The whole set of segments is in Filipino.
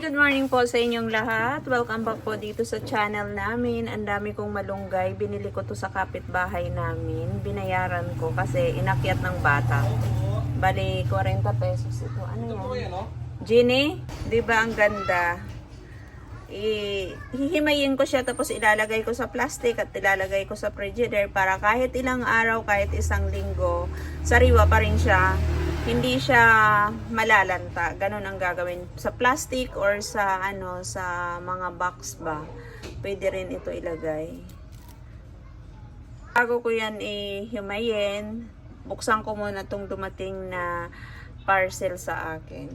Good morning po sa inyong lahat. Welcome back po dito sa channel namin. Ang dami kong malunggay. Binili ko to sa kapitbahay namin. Binayaran ko kasi inakyat ng bata. Bali, 40 pesos ito. Ano yan? Ginny, di ba ang ganda? I hihimayin ko siya tapos ilalagay ko sa plastic at ilalagay ko sa frigidaire para kahit ilang araw, kahit isang linggo, sariwa pa rin siya. Hindi siya malalanta. Ganun ang gagawin. Sa plastic or sa ano sa mga box ba. Pwede rin ito ilagay. Bago ko yan i-himayin, buksan ko muna tong dumating na parcel sa akin.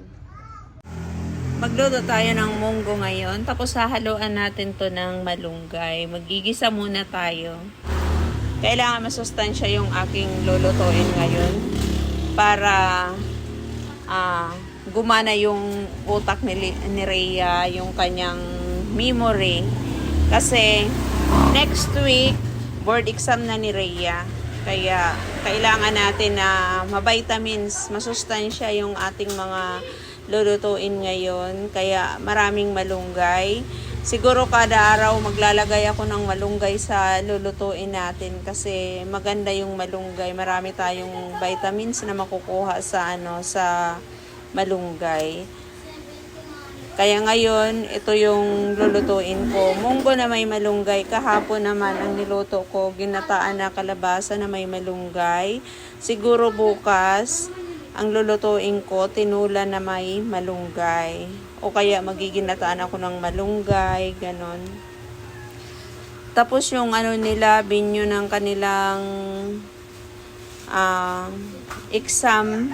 Magluto tayo ng munggo ngayon. Tapos hahaluan natin to ng malunggay. Magigisa muna tayo. Kailangan masustansya yung aking lulutuin ngayon para ah, gumana yung utak ni, ni Rhea, yung kanyang memory. Kasi next week, board exam na ni Rhea. Kaya kailangan natin na ma-vitamins, masustansya yung ating mga lulutuin ngayon. Kaya maraming malunggay. Siguro kada araw maglalagay ako ng malunggay sa lulutuin natin kasi maganda yung malunggay. Marami tayong vitamins na makukuha sa ano sa malunggay. Kaya ngayon, ito yung lulutuin ko. Munggo na may malunggay. Kahapon naman ang niluto ko, ginataan na kalabasa na may malunggay. Siguro bukas, ang lulutuin ko, tinula na may malunggay. O kaya magiginataan ako ng malunggay, ganon. Tapos yung ano nila, binyo ng kanilang ah, exam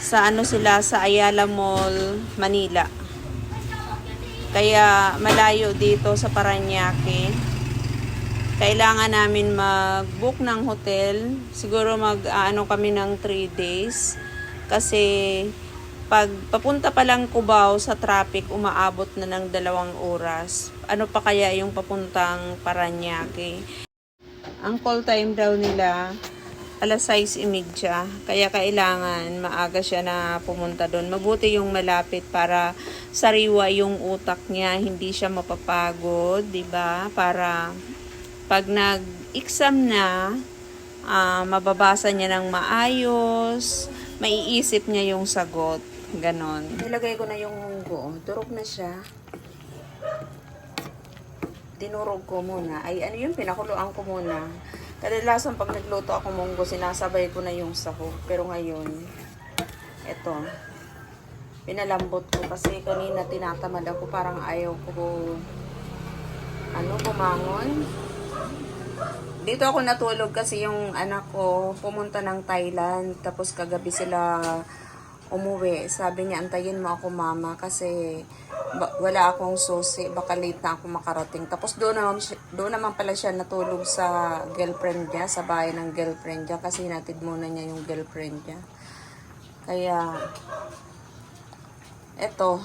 sa ano sila sa Ayala Mall, Manila. Kaya malayo dito sa Paranaque. Kailangan namin mag-book ng hotel. Siguro mag ano kami ng 3 days. Kasi pag papunta pa lang Cubao sa traffic, umaabot na ng dalawang oras. Ano pa kaya yung papuntang Paranaque? Ang call time daw nila, alas 6.30. Kaya kailangan maaga siya na pumunta doon. Mabuti yung malapit para sariwa yung utak niya, hindi siya mapapagod, 'di ba? Para pag nag-exam na, ah, mababasa niya ng maayos, maiisip niya yung sagot. Ganon. Nilagay ko na yung munggo. Durog na siya. Tinurog ko muna. Ay, ano yun? Pinakuluan ko muna. Kadalasan pag nagluto ako munggo, sinasabay ko na yung sahog. Pero ngayon, eto. Pinalambot ko kasi kanina tinatamad ako. Parang ayaw ko ano, bumangon. Dito ako natulog kasi yung anak ko pumunta ng Thailand. Tapos kagabi sila umuwi. Sabi niya, antayin mo ako mama kasi wala akong susi. Baka late na ako makarating. Tapos doon naman, doon naman pala siya natulog sa girlfriend niya, sa bahay ng girlfriend niya. Kasi natid muna niya yung girlfriend niya. Kaya, eto,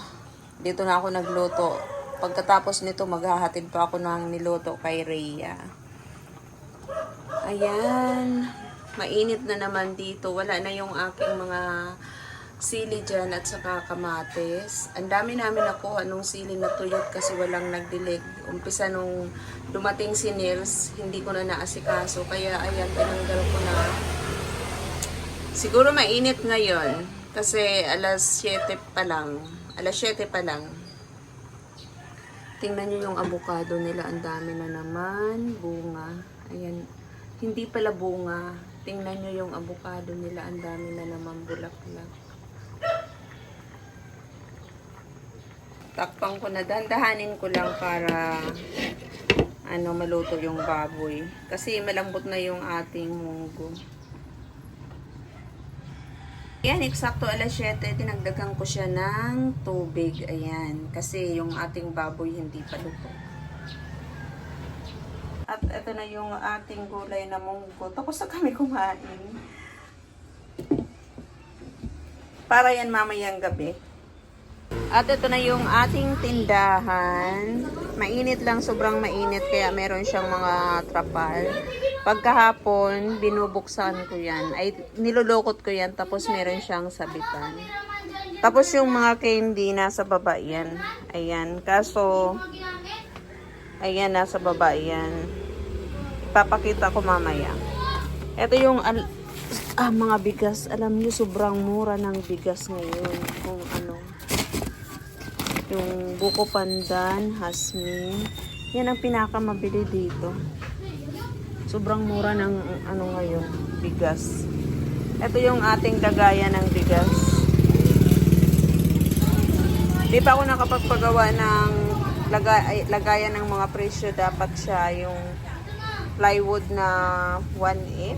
dito na ako nagluto. Pagkatapos nito, maghahatid pa ako ng niluto kay Rhea. Ayan. Mainit na naman dito. Wala na yung aking mga sili dyan at saka kamates. Ang dami namin nakuha nung sili na tuyot kasi walang nagdilig. Umpisa nung dumating si Nils, hindi ko na naasikaso. Kaya ayan, tinanggal ko na. Siguro mainit ngayon kasi alas 7 pa lang. Alas 7 pa lang. Tingnan nyo yung avocado nila. Ang dami na naman. Bunga. Ayan. Hindi pala bunga. Tingnan nyo yung avocado nila. Ang dami na naman bulaklak. Takpang ko na. Dandahanin ko lang para ano maluto yung baboy. Kasi malambot na yung ating munggo. Yan, eksakto alas 7, dinagdagan ko siya ng tubig. Ayan, kasi yung ating baboy hindi pa luto. At ito na yung ating gulay na munggo. Tapos na kami kumain. Para yan mamayang gabi. At ito na yung ating tindahan. Mainit lang, sobrang mainit. Kaya meron siyang mga trapal. Pagkahapon, binubuksan ko yan. Ay, nilulukot ko yan. Tapos meron siyang sabitan. Tapos yung mga candy, nasa baba yan. Ayan. Kaso, ayan, nasa baba yan. Ipapakita ko mamaya. Ito yung ah, mga bigas. Alam niyo, sobrang mura ng bigas ngayon. Kung ano. Yung buko pandan, hasmin. Yan ang pinakamabili dito. Sobrang mura ng ano ngayon, bigas. Ito yung ating lagayan ng bigas. Di pa ako nakapagpagawa ng lagay, lagayan ng mga presyo. Dapat siya yung plywood na 1/8.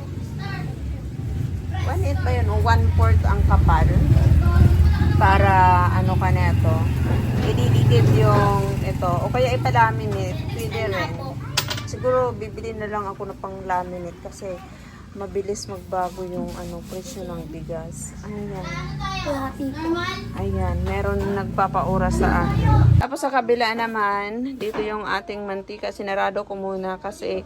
1/8 ba yun? O 1/4 ang kapal. Para ano ka na. Ididikit yung ito. O kaya ipalaminate. Pwede rin. Siguro bibili na lang ako ng pang laminate kasi mabilis magbago yung ano presyo ng bigas. Ayan. Ayan, meron nagpapaura sa akin. Tapos sa kabila naman, dito yung ating mantika. Sinarado ko muna kasi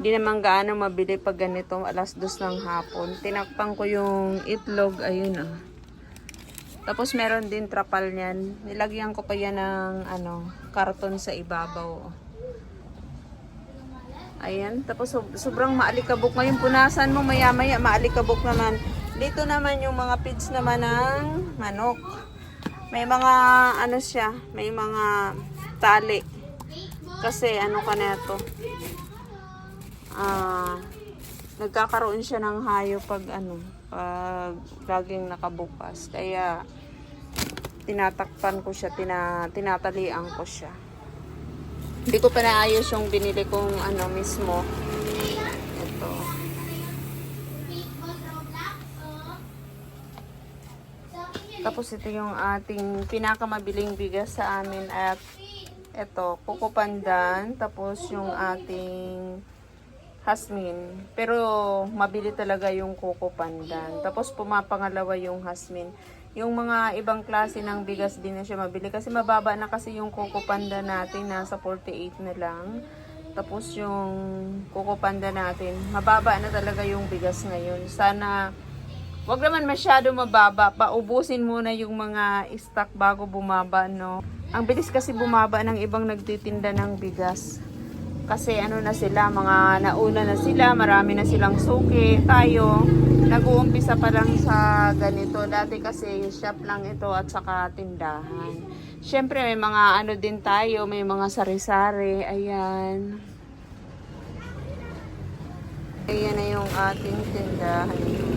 hindi naman gaano mabili pag ganito alas dos ng hapon. Tinakpan ko yung itlog, ayun ah. Tapos meron din trapal niyan. Nilagyan ko pa yan ng ano, karton sa ibabaw. Ayan, tapos sob- sobrang maalikabok. Ngayon punasan mo maya-maya, maalikabok naman. Dito naman yung mga feeds naman ng manok. May mga ano siya, may mga tali. Kasi ano ka na ito. Ah, nagkakaroon siya ng hayo pag ano, pag laging nakabukas. Kaya tinatakpan ko siya, tina, tinatalian ko siya. Hindi ko pa naayos yung binili kong ano mismo. Ito. Tapos ito yung ating pinakamabiling bigas sa amin at ito, Coco Pandan, tapos yung ating Hasmin. Pero mabili talaga yung Coco Pandan. Tapos pumapangalawa yung Hasmin. Yung mga ibang klase ng bigas din na siya mabili kasi mababa na kasi yung Coco Pandan natin nasa 48 na lang. Tapos yung Coco Panda natin, mababa na talaga yung bigas ngayon. Sana Wag naman masyado mababa. Paubusin muna yung mga stock bago bumaba, no? Ang bilis kasi bumaba ng ibang nagtitinda ng bigas. Kasi ano na sila, mga nauna na sila, marami na silang suki. Tayo, nag-uumpisa pa lang sa ganito. Dati kasi shop lang ito at saka tindahan. Siyempre may mga ano din tayo, may mga sari-sari. Ayan. Ayan na yung ating tindahan